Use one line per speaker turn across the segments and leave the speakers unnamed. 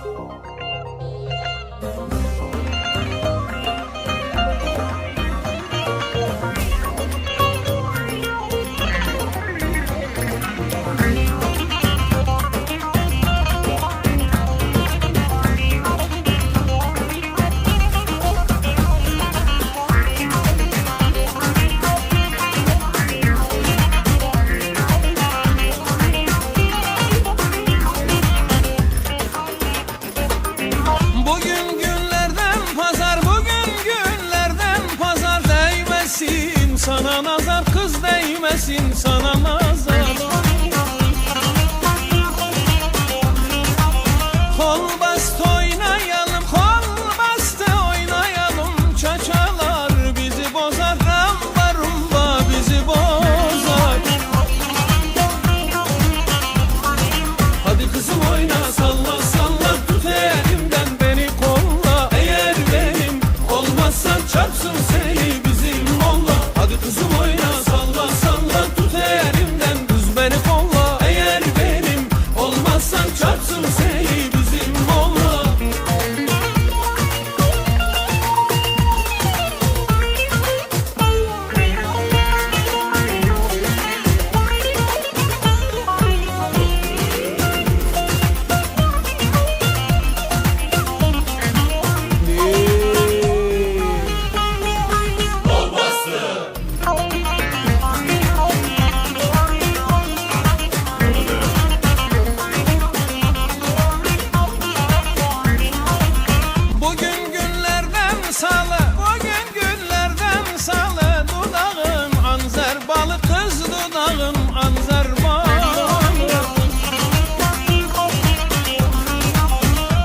Thank you. sensin çarpsın seni. yanağım Anzerman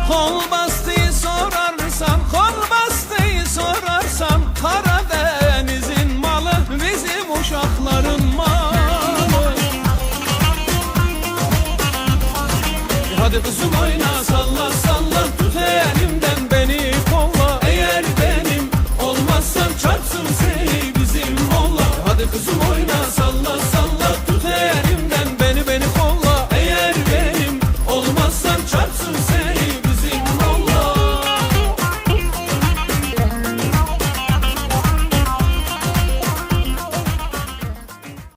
Kol bastığı sorarsan, kol bastığı sorarsan Karadeniz'in malı bizim uşakların malı. E hadi kızım oyna sallan sallan tüfeğini